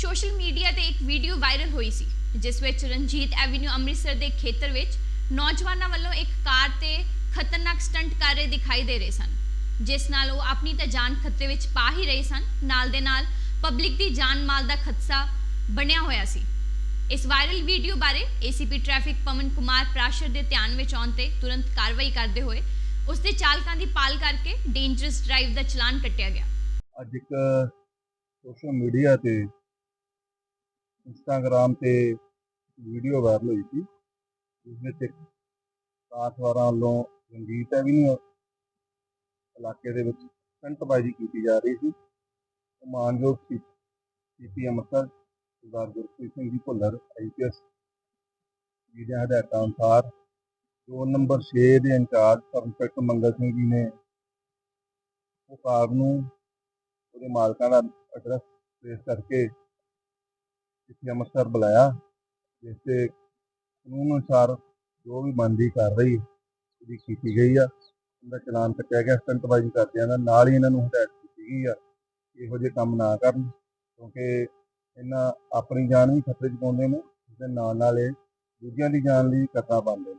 Social media ਤੇ ਇੱਕ video viral ਹੋਈ ਸੀ, ਜਿਸ ਵਿੱਚ ਰਣਜੀਤ ਐਵੀਨਿਊ ਅੰਮ੍ਰਿਤਸਰ ਦੇ ਖੇਤਰ ਵਿੱਚ ਨੌਜਵਾਨਾਂ ਵੱਲੋਂ ਇੱਕ ਕਾਰ ਤੇ ਖਤਰਨਾਕ ਸਟੰਟ ਕਰ ਰਹੇ ਦਿਖਾਈ ਦੇ ਰਹੇ ਸਨ, ਜਿਸ ਨਾਲ ਉਹ ਆਪਣੀ ਤਾਂ ਜਾਨ ਖਤਰੇ ਵਿੱਚ ਪਾ ਹੀ ਰਹੇ ਸਨ, ਨਾਲ ਦੇ ਨਾਲ ਪਬਲਿਕ ਦੀ ਜਾਨ ਮਾਲ ਦਾ ਖਦਸ਼ਾ ਬਣਿਆ ਹੋਇਆ ਸੀ। ਇਸ ਵਾਇਰਲ ਵੀਡੀਓ ਬਾਰੇ ਏਸੀਪੀ ਟ੍ਰੈਫਿਕ ਪਵਨ ਕੁਮਾਰ ਪ੍ਰਾਸ਼ਰ ਦੇ ਧਿਆਨ ਵਿੱਚ ਆਉਣ ਤੇ ਤੁਰੰਤ ਕਾਰਵਾਈ ਕਰਦੇ ਹੋਏ ਉਸ ਦੇ ਚਾਲਕਾਂ ਦੀ ਪਾਲ ਕਰਕੇ ਡੇਂਜਰਸ ਡਰਾਈਵ ਦਾ ਚਲਾਨ ਕੱਟਿਆ ਗਿਆ। ਅੱਜ ਇੱਕ ਸੋਸ਼ਲ ਮੀਡੀਆ ਤੇ ਇੰਸਟਾਗ੍ਰam ਤੇ ਵੀਡੀਓ ਵਾਇਰਲ ਹੋਈ ਸੀ। ਜਿਸ ਵਿੱਚ ਇੱਕ ਕਾਸਵਾਰਾਂ ਵੱਲੋਂ ਰਣਜੀਤ ਐਵੀਨਿਊ ਇਲਾਕੇ ਦੇ ਵਿੱਚ ਸਟੰਟਬਾਜ਼ੀ ਕੀਤੀ ਜਾ ਰਹੀ ਸੀ। ਉਹ ਮਾਨਯੋਗ ਸੀ, ਸੀਪੀ ਅੰਮ੍ਰਿਤਸਰ, ਸਰਦਾਰ ਗੁਰਪ੍ਰੀਤ ਸਿੰਘ ਜੀ ਭੁੱਲਰ ਆਈਪੀਐਸ ਜੀ ਦੇ ਹਦਾਇਤਾਂ ਅਨੁਸਾਰ ਦੋ ਨੰਬਰ 6 ਦੇ in charge sub inspector Mangal Singh ji ਨੇ ਉਹ ਕਾਰ ਨੂੰ ਉਹਦੇ ਮਾਲਕਾਂ ਦਾ ਐਡਰੈਸ ਟ੍ਰੇਸ ਕਰਕੇ ਇੱਥੇ ਅੰਮ੍ਰਿਤਸਰ ਬੁਲਾਇਆ ਜਿਸ ਤੇ ਕਾਨੂੰਨ ਅਨੁਸਾਰ ਜੋ ਵੀ ਬਣਦੀ ਰਹੀ ਉਹਦੀ ਕੀਤੀ ਗਈ ਆ। ਉਹਦਾ ਚਲਾਨ ਕੱਟਿਆ ਗਿਆ ਸਟੰਟਬਾਜ਼ੀ ਕਰਦਿਆਂ ਦਾ। ਨਾਲ ਹੀ ਇਹਨਾਂ ਨੂੰ ਹਦਾਇਤ ਕੀਤੀ ਗਈ ਆ ਇਹੋ ਜਿਹੇ ਕੰਮ ਨਾ ਕਰਨ, ਕਿਉਂਕਿ ਇਹਨਾਂ ਆਪਣੀ ਜਾਨ ਵੀ ਖਤਰੇ 'ਚ ਪਾਉਂਦੇ ਨੇ, ਤੇ ਨਾਲ ਨਾਲ ਇਹ ਦੂਜਿਆਂ ਦੀ ਜਾਨ ਲਈ ਖਤਰਾ ਬਣਦੇ ਨੇ।